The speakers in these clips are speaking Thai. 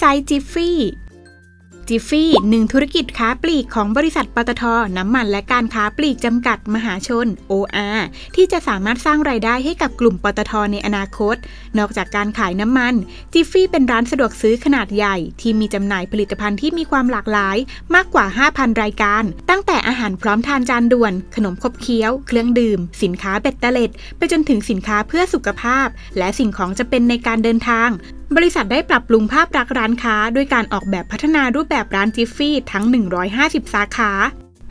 Inside Jiffy จิฟฟี่หนึ่งธุรกิจค้าปลีกของบริษัทปตท น้ำมันและการค้าปลีกจำกัดมหาชน OR ที่จะสามารถสร้างรายได้ให้กับกลุ่มปตทในอนาคต นอกจากการขายน้ำมัน จิฟฟี่เป็นร้านสะดวกซื้อขนาดใหญ่ ที่มีจำหน่ายผลิตภัณฑ์ที่มีความหลากหลาย มากกว่า 5,000 รายการ ตั้งแต่อาหารพร้อมทานจานด่วน ขนมขบเคี้ยว เครื่องดื่ม สินค้าเบ็ดเตล็ด ไปจนถึงสินค้าเพื่อสุขภาพ และสิ่งของจะเป็นในการเดินทาง บริษัทได้ปรับปรุงภาพลักษณ์ร้านค้า ด้วยการออกแบบพัฒนารูปแบบร้านจิฟฟี่ทั้ง 150 สาขา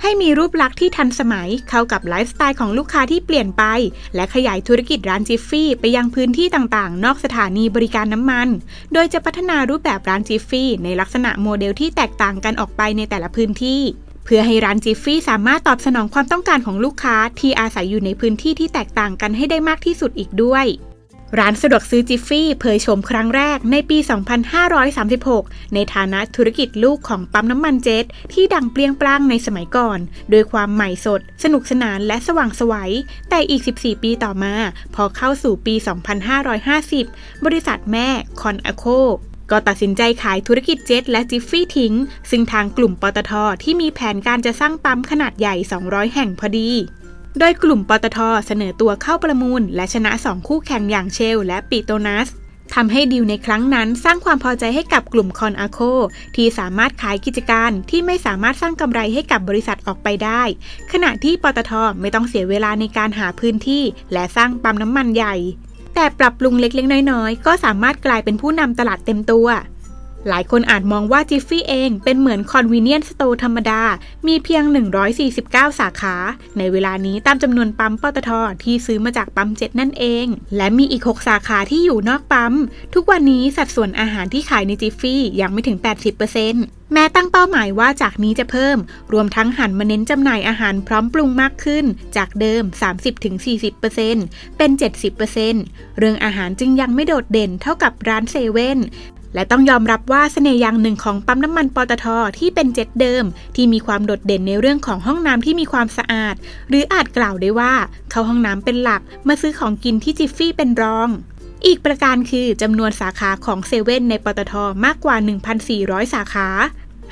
ให้มีรูปลักษณ์ที่ทันสมัยเข้ากับไลฟ์สไตล์ของลูกค้าที่เปลี่ยนไป และขยายธุรกิจร้านจิฟฟี่ไปยังพื้นที่ต่างๆ นอกสถานีบริการน้ำมัน โดยจะพัฒนารูปแบบร้านจิฟฟี่ในลักษณะโมเดลที่แตกต่างกันออกไปในแต่ละพื้นที่เพื่อให้ร้านจิฟฟี่สามารถตอบสนองความต้องการของลูกค้าที่อาศัยอยู่ในพื้นที่ที่แตกต่างกันให้ได้มากที่สุดอีกด้วย ร้านสะดวกซื้อจิฟฟี่เผยโฉมครั้งแรกในปี 2536 ในฐานะธุรกิจลูกของปั๊มน้ำมันเจ็ตที่ดังเปรี้ยงปร้างในสมัยก่อนโดยความใหม่สด สนุกสนานและสว่างสวัย แต่อีก 14 ปีต่อมา พอเข้าสู่ปี 2550 บริษัทแม่คอนอโคก็ตัดสินใจขายธุรกิจเจ็ตและจิฟฟี่ทิ้ง ซึ่งทางกลุ่มปตทที่มีแผนการจะสร้างปั๊มขนาดใหญ่ 200 แห่งพอดี โดยกลุ่มปตทเสนอตัวเข้าประมูล และชนะ 2 คู่แข่งอย่างเชล และปิโตนัสทำให้ดีลในครั้งนั้นสร้างความพอใจให้กับกลุ่มคอนอาโค ที่สามารถขายกิจการที่ไม่สามารถสร้างกำไรให้กับบริษัทออกไปได้ ขณะที่ปตทไม่ต้องเสียเวลาในการหาพื้นที่ และสร้างปั๊มน้ำมันใหญ่ แต่ปรับปรุงเล็กๆ น้อยๆ ก็สามารถกลายเป็นผู้นำตลาดเต็มตัว หลายคนอาจมองว่าจิฟฟี่เองเป็นเหมือน Convenience Store ธรรมดา มีเพียง 149 สาขา ในเวลานี้ตามจำนวนปั๊มปตทที่ซื้อมาจากปั๊มเจ็ดนั่นเอง และมีอีก 6 สาขาที่อยู่นอกปั๊ม ทุกวันนี้สัดส่วนอาหารที่ขายในจิฟฟี่ยังไม่ถึง 80%แม้ตั้งเป้าหมายว่าจากนี้จะเพิ่ม รวมทั้งหันมาเน้นจำหน่ายอาหารพร้อมปรุงมากขึ้น จากเดิม 30-40%เป็น 70%เรื่องอาหารจึงยังไม่โดดเด่นเท่ากับร้านเซเว่น และต้องยอมรับว่าเสน่ห์อย่างหนึ่งของปั๊มน้ำมันปตทที่เป็นเจ็ตเดิม ที่มีความโดดเด่นในเรื่องของห้องน้ำที่มีความสะอาด หรืออาจกล่าวได้ว่า เข้าห้องน้ำเป็นหลักมาซื้อของกินที่จิฟฟี่เป็นรอง อีกประการคือจำนวนสาขาของเซเว่นในปตทมากกว่า 1,400 สาขา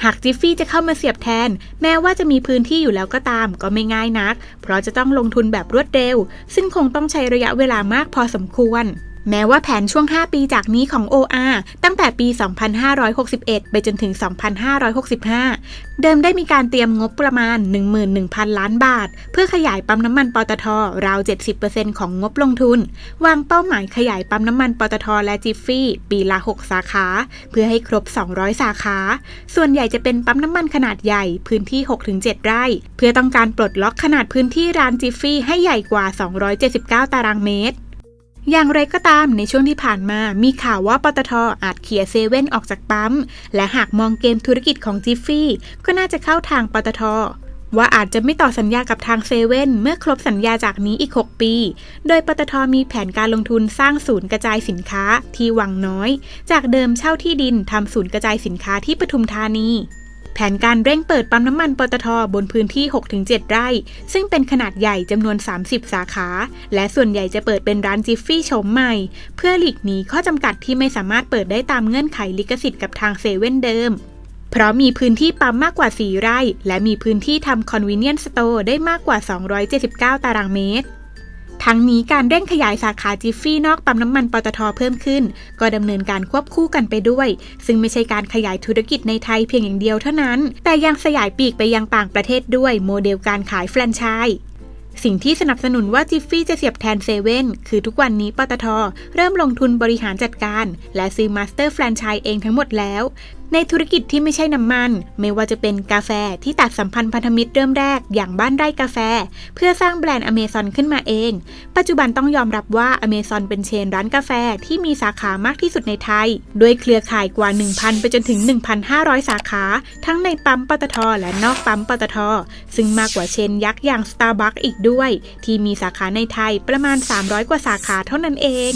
หากจิฟฟี่จะเข้ามาเสียบแทน แม้ว่าจะมีพื้นที่อยู่แล้วก็ตามก็ไม่ง่ายนัก เพราะจะต้องลงทุนแบบรวดเร็ว ซึ่งคงต้องใช้ระยะเวลามากพอสมควร แม้ว่าแผนช่วง 5 ปีจากนี้ของ OR ตั้งแต่ปี 2561 ไปจนถึง 2565 เดิมได้มีการเตรียมงบประมาณ 11,000 ล้านบาท เพื่อขยายปั๊มน้ำมันปตทราว 70%ของงบลงทุน วางเป้าหมายขยายปั๊มน้ำมันปตทและจิฟฟี่ปีละ 6 สาขา เพื่อให้ครบ 200 สาขา ส่วนใหญ่จะเป็นปั๊มน้ำมันขนาดใหญ่พื้นที่ 6-7 ไร่ เพื่อต้องการปลดล็อกขนาดพื้นที่ร้านจิฟฟี่ให้ใหญ่กว่า 279 ตารางเมตร อย่างไรก็ตามในช่วงที่ผ่านมามีข่าวว่าปตทอาจเขี่ยเซเว่นออกจากปั๊ม และหากมองเกมธุรกิจของจิฟฟี่ ก็น่าจะเข้าทางปตทว่าอาจจะไม่ต่อสัญญากับทางเซเว่นเมื่อครบสัญญาจากนี้อีก 6 ปี โดยปตทมีแผนการลงทุนสร้างศูนย์กระจายสินค้าที่วังน้อย จากเดิมเช่าที่ดินทำศูนย์กระจายสินค้าที่ปทุมธานี แผนการเร่งเปิดปั๊มน้ำมันปตทบนพื้นที่ 6-7 ไร่ ซึ่งเป็นขนาดใหญ่จำนวน 30 สาขา และส่วนใหญ่จะเปิดเป็นร้านจิฟฟี่โฉมใหม่ เพื่อหลีกหนีข้อจำกัดที่ไม่สามารถเปิดได้ตามเงื่อนไขลิขสิทธิ์กับทางเซเว่นเดิมเพราะมีพื้นที่ปั๊มมากกว่า 4 ไร่ และมีพื้นที่ทำ convenience store ได้มากกว่า 279 ตารางเมตร ทั้งนี้การเร่งขยายสาขาจิฟฟี่นอกปั๊มน้ำมันปตทเพิ่มขึ้น ก็ดำเนินการควบคู่กันไปด้วย ซึ่งไม่ใช่การขยายธุรกิจในไทยเพียงอย่างเดียวเท่านั้น แต่ยังขยายปีกไปยังต่างประเทศด้วยโมเดลการขายแฟรนไชส์สิ่งที่สนับสนุนว่าจิฟฟี่จะเสียบแทนเซเว่นคือทุกวันนี้ปตท เริ่มลงทุนบริหารจัดการ และซื้อมาสเตอร์แฟรนไชส์เองทั้งหมดแล้วในธุรกิจที่ไม่ใช่น้ำมัน ไม่ว่าจะเป็นกาแฟที่ตัดสัมพันธ์พันธมิตรเริ่มแรกอย่างบ้านไร่กาแฟ เพื่อสร้างแบรนด์อเมซอนขึ้นมาเอง ปัจจุบันต้องยอมรับว่าอเมซอนเป็นเชนร้านกาแฟที่มีสาขามากที่สุดในไทย ด้วยเครือข่ายกว่า 1,000 ไปจนถึง 1,500 สาขา ทั้งในปั๊มปตท และนอกปั๊มปตท ซึ่งมากกว่าเชนยักษ์อย่าง Starbucks อีกด้วย ที่มีสาขาในไทยประมาณ 300 กว่าสาขาเท่านั้นเอง